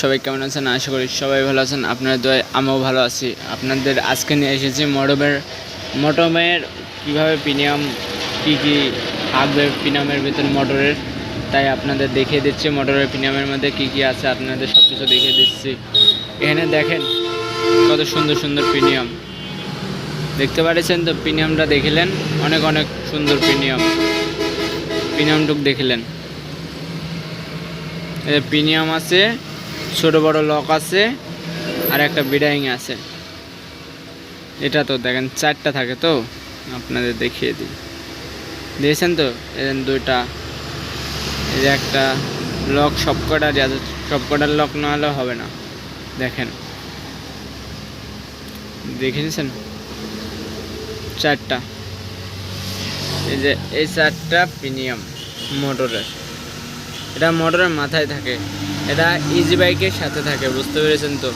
সবাই কেমন আছেন? আশা করি সবাই ভালো আছেন। আপনাদের দয় আমিও ভালো আছি। আপনাদের আজকে নিয়ে এসেছি মোটমের মোটমের কীভাবে প্রিমিয়াম, কী কী থাকবে প্রিমিয়ামের ভিতরে মোটরের, তাই আপনাদের দেখিয়ে দিচ্ছি। মোটরের প্রিমিয়ামের মধ্যে কী কী আছে আপনাদের সব কিছু দেখিয়ে দিচ্ছি। এখানে দেখেন কত সুন্দর সুন্দর প্রিমিয়াম। দেখতে পাচ্ছেন তো, প্রিমিয়ামটা দেখিলেন? অনেক অনেক সুন্দর প্রিমিয়াম। প্রিমিয়ামটুক দেখিলেন। প্রিমিয়াম আছে ছোট বড় লক আছে আর একটা বিডাইং আছে। এটা তো দেখেন, চারটা থাকে তো, আপনাদের দেখিয়ে দিই। দিয়েছেন তো? এখানে দুইটা, এই যে একটা লক সবকটার আছে সবকটার লক না হলে হবে না। দেখেন। দেখে নিয়েছেন? চারটা। এই যে এই চারটা প্রিমিয়াম মোটরের এটা মোটরের মাথায় থাকে। এটা ইজি বাইকের সাথে থাকে বুঝতে পেরেছেন তো?